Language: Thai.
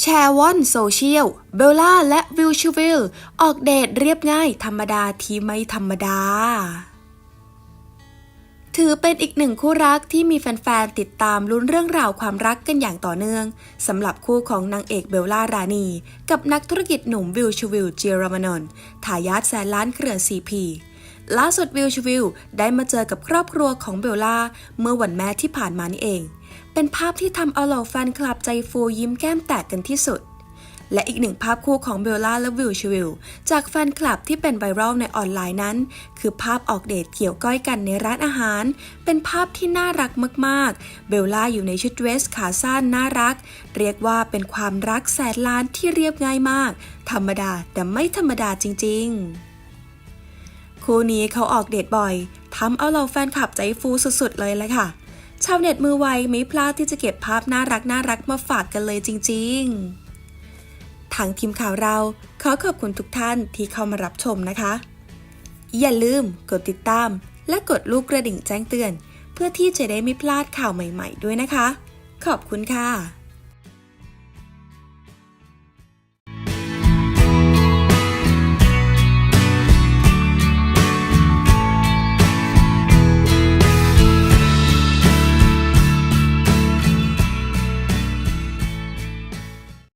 แชร์วอนโซเชียล เบลล่าและวิลชูวิล ออกเดทเรียบง่ายธรรมดาที่ไม่ธรรมดา ถือเป็นอีกหนึ่งคู่รักที่มีแฟนๆ ติดตามลุ้นเรื่องราวความรักกันอย่างต่อเนื่องสำหรับคู่ของนางเอกเบลล่ารานีกับนักธุรกิจหนุ่มวิลชูวิลเจียรมานนทายาทแสนล้านเครือซีพี ล่าสุดวิลชวิลได้มาเจอกับครอบครัวของเบลล่า เมื่อวันแม่ที่ผ่านมานี่เอง เป็นภาพที่ทำเอาเหล่าแฟนคลับใจฟูยิ้มแก้มแตกกันที่สุด และอีกหนึ่งภาพคู่ของเบลล่าและวิลชิวิลจากแฟนคลับที่เป็นไวรัลในออนไลน์นั้น คือภาพออกเดทเกี่ยวก้อยกันในร้านอาหาร เป็นภาพที่น่ารักมากๆ เบลล่าอยู่ในชุดเดรสขาสั้นน่ารัก เรียกว่าเป็นความรักแสนล้านที่เรียบง่ายมาก ธรรมดาแต่ไม่ธรรมดาจริง ๆ คู่นี้เขาออกเดทบ่อยทำเอาเราแฟนคลับใจฟูสุดๆเลยแหละค่ะ ชาวเน็ตมือไวไม่พลาดที่จะเก็บภาพน่ารักน่ารักมาฝากกันเลยจริง ๆ ทางทีมข่าวเราขอขอบคุณทุกท่านที่เข้ามารับชมนะคะ อย่าลืมกดติดตาม และกดลูกกระดิ่งแจ้งเตือน เพื่อที่จะได้ไม่พลาดข่าวใหม่ ๆ ด้วยนะคะ ขอบคุณค่ะ